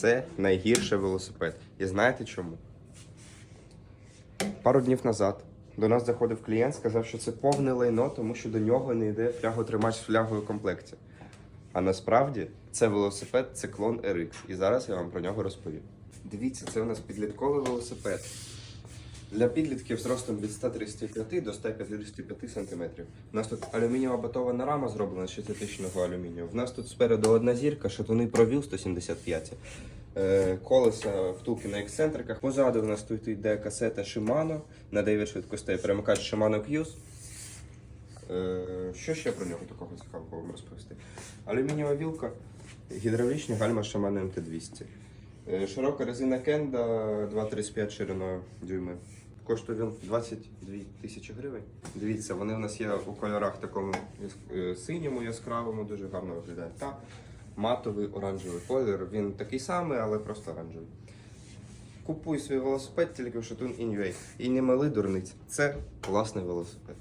Це найгірший велосипед. І знаєте чому? Пару днів назад до нас заходив клієнт, сказав, що це повне лайно, тому що до нього не йде фляготримач з флягою в комплекті. А насправді це велосипед, це клон RX. І зараз я вам про нього розповім. Дивіться, це у нас підлітковий велосипед. Для підлітків з ростом від 135 до 155 см. У нас тут алюмінієва батована рама зроблена з 6000 алюмінію. У нас тут спереду одна зірка, шатуни провіл 175. Е, колеса втулки на ексцентриках. Позаду у нас тут йде касета Shimano на 9 швидкостей. Перемикач Shimano Qs. Е, Що ще про нього такого цікавого вам розповісти? Алюмінієва вілка, гідравлічні гальма Shimano MT200. Е, Широка резина Кенда 2,35 шириною дюйми. Коштує він 22 тисячі гривень. Дивіться, вони в нас є у кольорах такому е, синьому, яскравому, дуже гарно виглядає. Та матовий оранжевий колір. Він такий самий, але просто оранжевий. Купуй свій велосипед тільки в Шатун Інвей. І не мали дурниць. Це класний велосипед.